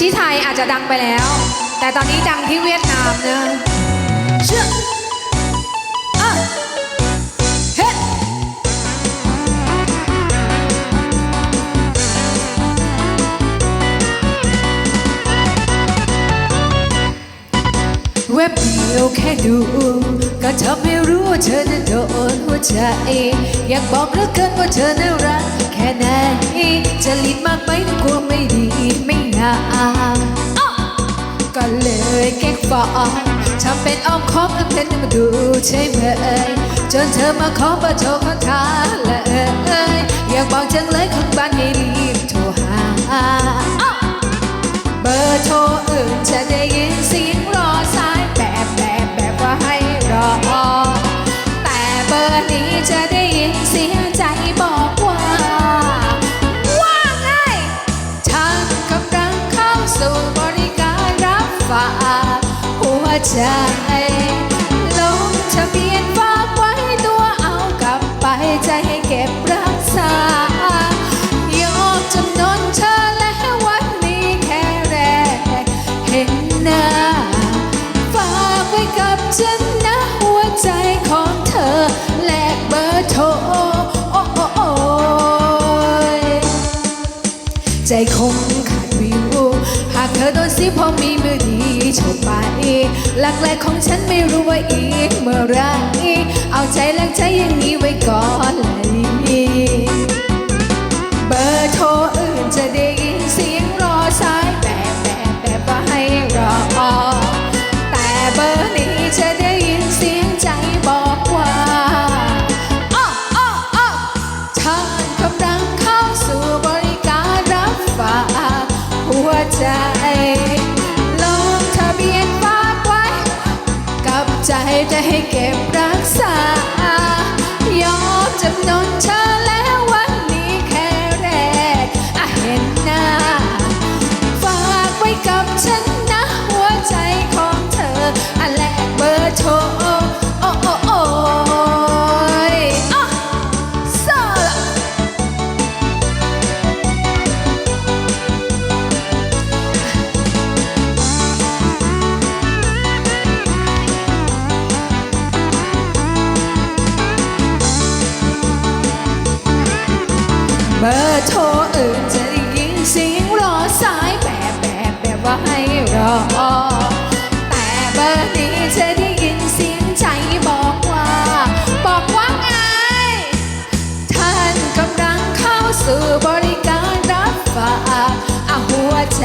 ที่ไทยอาจจะดังไปแล้ว แต่ตอนนี้ดังที่เวียดนามเนะเชื่อเว็บเดียวแค่ดู ก็ทำให้รู้ว่าเธอนั้นโดนหัวใจ อยากบอกเหลือเกินว่าเธอน่ารักแค่ไหนจะลิดมากไปก็กลัวไม่ดีาก็เลยแก๊กฟอนทำเป็นอ้อมค้อมแล้วเป็นมาดูใช่ไหมจนเธอมาขอประโชคขอทาและเอ่ยอยากบอกจังเลยคนบ้านให้ดี ใจลงทะเบียนฝากไว้ตัวเอากลับไปใจให้เก็บรักษายอมจำนนเธอและวันนี้แค่แรกเห็นหน้าฝากไว้กับฉันนะหัวใจของเธอแลกเบอร์โทรโอ้โอ้โอ้ใจคงขาดวิวหากเธอโดนสิพอมีมือดีโชคไป หลักแรกของฉันไม่รู้ว่าอีกเมื่อไรเอาใจแลกใจอย่างนี้ไว้ก่อนเลยเบอร์โทรอื่นจะได้ยินเสียงรอสายแบบแบบแบบว่าให้รอ แต่เบอร์นี้จะได้ยินเสียงใจบอกว่าอ้ออ้ออ้อท่านกำลังเข้าสู่บริการรับฝากหัวใจ ใจจะให้เก็บรักษา เบอร์โทรอื่นจะได้ยินเสียงรอสายแบบแบบแบบว่าให้รอ แต่เบอร์นี้จะได้ยินเสียงใจบอกว่า บอกว่าไง ท่านกำลังเข้าสู่บริการรับฝากอาหัวใจ